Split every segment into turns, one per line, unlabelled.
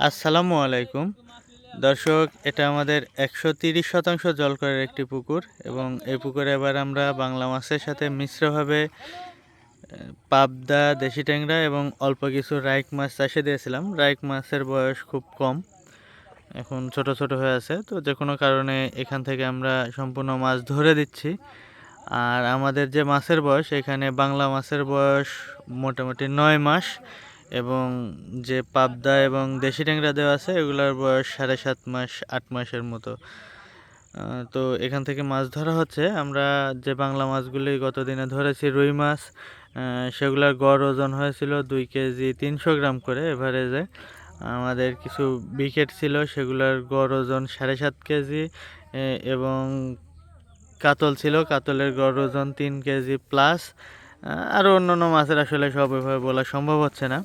আসসালামু আলাইকুম। দর্শক, এটা আমাদের একশো তিরিশ শতাংশ জল করার একটি পুকুর এবং এই পুকুরে এবার আমরা বাংলা মাছের সাথে মিশ্রভাবে পাবদা, দেশি ট্যাংরা এবং অল্প কিছু রাইক মাছ চাষে দিয়েছিলাম। রাইক মাছের বয়স খুব কম, এখন ছোট ছোট হয়ে আছে। তো যে কোনো কারণে এখান থেকে আমরা সম্পূর্ণ মাছ ধরে দিচ্ছি। আর আমাদের যে মাছের বয়স, এখানে বাংলা মাছের বয়স মোটামুটি নয় মাস। এবং যে পাবদা এবং দেশি ট্যাংরা দেওয়া আছে, এগুলোর বয়স সাড়ে সাত মাস, আট মাসের মতো। তো এখান থেকে মাছ ধরা হচ্ছে। আমরা যে বাংলা মাছগুলি গতদিনে ধরেছি, রুই মাছ সেগুলোর গড় ওজন হয়েছিল দুই কেজি তিনশো গ্রাম করে এভারেজে। আমাদের কিছু বিকেট ছিল, সেগুলোর গড় ওজন সাড়ে সাত কেজি এবং কাতল ছিল। কাতলের গড় ওজন তিন কেজি প্লাস। আরও অন্যান্য মাছের আসলে সব এভাবে বলা সম্ভব হচ্ছে না।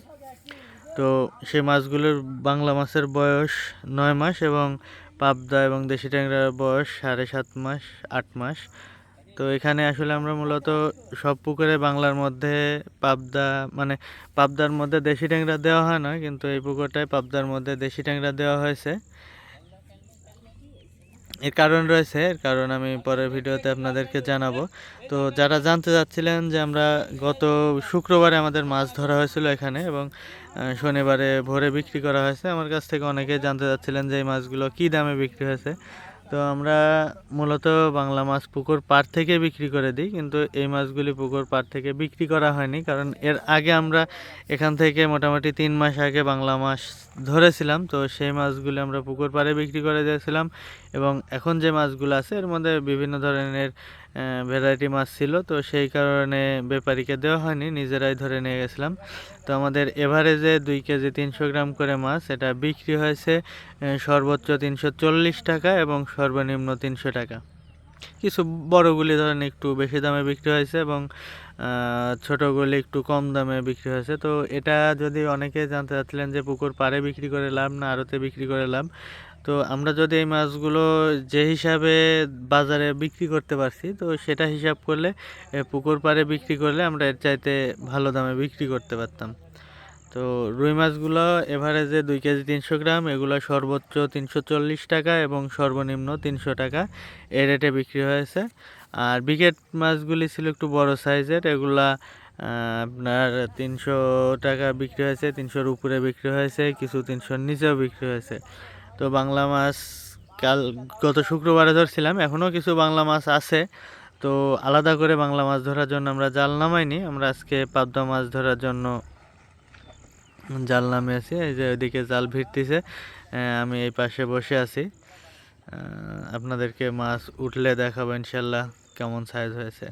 তো সেই মাছগুলোর বাংলা মাছের বয়স নয় মাস এবং পাবদা এবং দেশি ট্যাংরার বয়স সাড়ে সাত মাস, আট মাস। তো এখানে আসলে আমরা মূলত সব পুকুরে বাংলার মধ্যে পাবদা মানে পাবদার মধ্যে দেশি ট্যাংরা দেওয়া হয় না, কিন্তু এই পুকুরটায় পাবদার মধ্যে দেশি ট্যাংরা দেওয়া হয়েছে। এর কারণ রয়েছে, এর কারণ আমি পরের ভিডিওতে আপনাদেরকে জানাব। তো যারা জানতে চাচ্ছিলেন যে আমরা গত শুক্রবারে আমাদের মাছ ধরা হয়েছিল এখানে এবং শনিবারে ভোরে বিক্রি করা হয়েছে, আমার কাছ থেকে অনেকে জানতে চাচ্ছিলেন যে এই মাছগুলো কী দামে বিক্রি হয়েছে। তো আমরা মূলত বাংলা মাছ পুকুর পাড় থেকে বিক্রি করে দিই, কিন্তু এই মাছগুলি পুকুর পাড় থেকে বিক্রি করা হয়নি। কারণ এর আগে আমরা এখান থেকে মোটামুটি তিন মাস আগে বাংলা মাছ ধরেছিলাম, তো সেই মাছগুলি আমরা পুকুর পাড়ে বিক্রি করে দিয়েছিলাম এবং এখন যে মাছগুলো আছে এর মধ্যে বিভিন্ন ধরনের ভ্যারাইটি মাছ ছিল, তো সেই কারণে ব্যাপারীকে দেওয়া হয়নি, নিজেরাই ধরে নিয়ে গেছিলাম। তো আমাদের এভারেজে দুই কেজি তিনশো গ্রাম করে মাছ, এটা বিক্রি হয়েছে সর্বোচ্চ তিনশো চল্লিশ টাকা এবং সর্বনিম্ন তিনশো টাকা। কিছু বড়গুলি ধরেন একটু বেশি দামে বিক্রি হয়েছে এবং ছোটগুলি একটু কম দামে বিক্রি হয়েছে। তো এটা যদি অনেকে জানতে চাচ্ছিলেন যে পুকুর পাড়ে বিক্রি করে লাভ না আড়তে বিক্রি করে লাভ, তো আমরা যদি এই মাছগুলো যে হিসাবে বাজারে বিক্রি করতে পারছি, তো সেটা হিসাব করলে পুকুর পাড়ে বিক্রি করলে আমরা এর চাইতে ভালো দামে বিক্রি করতে পারতাম। তো রুই মাছগুলো এভারেজে দুই কেজি তিনশো গ্রাম, এগুলো সর্বোচ্চ তিনশো চল্লিশ টাকা এবং সর্বনিম্ন তিনশো টাকা। এই রেটে বিক্রি হয়েছে। আর বিকেট মাছগুলি ছিল একটু বড় সাইজের, এগুলা আপনার তিনশো টাকা বিক্রি হয়েছে, তিনশোর উপরে বিক্রি হয়েছে, কিছু তিনশোর নিচেও বিক্রি হয়েছে। তো বাংলা মাছ কাল, গত শুক্রবারে ধরছিলাম, এখনও কিছু বাংলা মাছ আছে। তো আলাদা করে বাংলা মাছ ধরার জন্য আমরা জাল নামাইনি, আমরা আজকে পাবদা মাছ ধরার জন্য জাল নামে আছি এই যে ওইদিকে জাল ভিড়তেছে। আমি এই পাশে বসে আছি। আপনাদেরকে মাছ উঠলে দেখাবো ইনশাল্লাহ কেমন সাইজ হয়েছে।